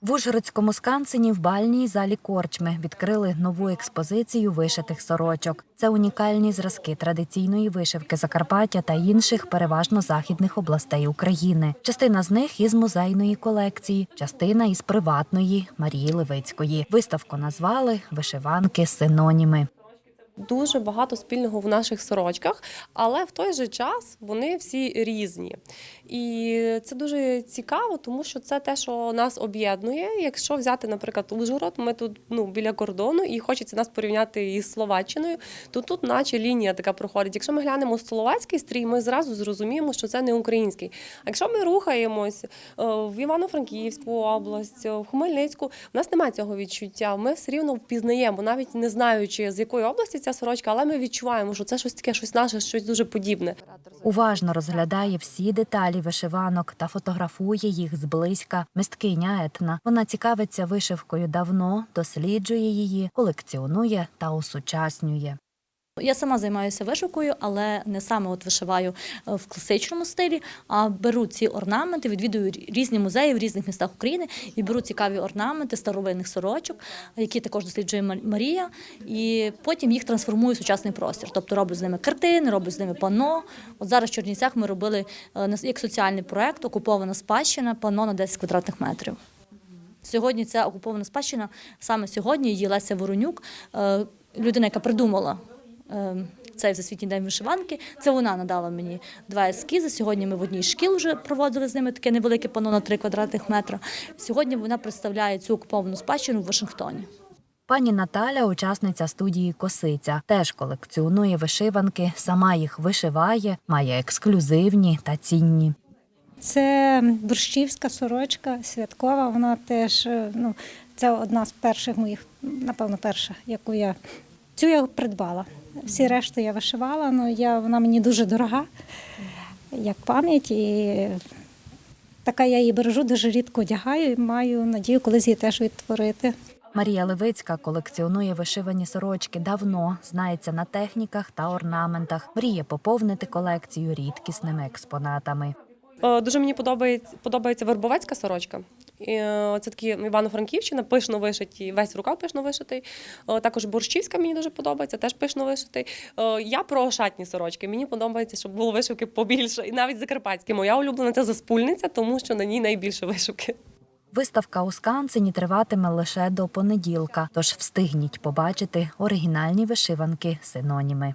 В Ужгородському скансені в бальній залі Корчми відкрили нову експозицію вишитих сорочок. Це унікальні зразки традиційної вишивки Закарпаття та інших, переважно західних областей України. Частина з них із музейної колекції, частина із приватної Марії Левицької. Виставку назвали Вишиванки синоніми. Дуже багато спільного в наших сорочках, але в той же час вони всі різні. І це дуже цікаво, тому що це те, що нас об'єднує. Якщо взяти, наприклад, Ужгород, ми тут ну, біля кордону, і хочеться нас порівняти із Словаччиною, то тут, наче лінія така проходить. Якщо ми глянемо словацький стрій, ми зразу зрозуміємо, що це не український. А якщо ми рухаємось е, в Івано-Франківську область, в Хмельницьку, у нас немає цього відчуття. Ми все рівно впізнаємо, навіть не знаючи з якої області ця сорочка, але ми відчуваємо, що це щось таке, щось наше, щось дуже подібне. Уважно розглядає всі деталі вишиванок та фотографує їх зблизька. Мисткиня Етна. Вона цікавиться вишивкою давно, досліджує її, колекціонує та осучаснює. Я сама займаюся вишивкою, але не саме от вишиваю е, в класичному стилі, а беру ці орнаменти, відвідую різні музеї в різних містах України і беру цікаві орнаменти старовинних сорочок, які також досліджує Марія, і потім їх трансформую в сучасний простір. Тобто роблю з ними картини, роблю з ними панно. От зараз в Чернівцях ми робили е, як соціальний проект Окупована спадщина, панно на 10 квадратних метрів. Сьогодні ця окупована спадщина, саме сьогодні її Леся Воронюк, е, людина, яка придумала цей всесвітній день вишиванки. Це вона надала мені два ескізи. Сьогодні ми в одній шкіл вже проводили з ними таке невелике панно на 3 квадратних метра. Сьогодні вона представляє цю окуповану спадщину в Вашингтоні. Пані Наталя, учасниця студії Косиця, теж колекціонує вишиванки, сама їх вишиває, має ексклюзивні та цінні. Це борщівська сорочка святкова. Вона теж е, ну, це одна з перших моїх, напевно, перша, яку я цю я придбала. Всі решту я вишивала, але я, вона мені дуже дорога, як пам'ять. І така я її бережу, дуже рідко одягаю і маю надію колись її теж відтворити. Марія Левицька колекціонує вишивані сорочки давно, знається на техніках та орнаментах, мріє поповнити колекцію рідкісними експонатами. Е, Дуже мені подобається, подобається вербовецька сорочка. Е, Це такі Івано-Франківщина, пишно вишиті, весь рукав пишно вишитий. Е, Також борщівська мені дуже подобається, теж пишно вишитий. Е, Я про шатні сорочки. Мені подобається, щоб було вишивки побільше. І навіть закарпатські. Моя улюблена це заспульниця, тому що на ній найбільше вишивки. Виставка у Скансені триватиме лише до понеділка, тож встигніть побачити оригінальні вишиванки синоніми.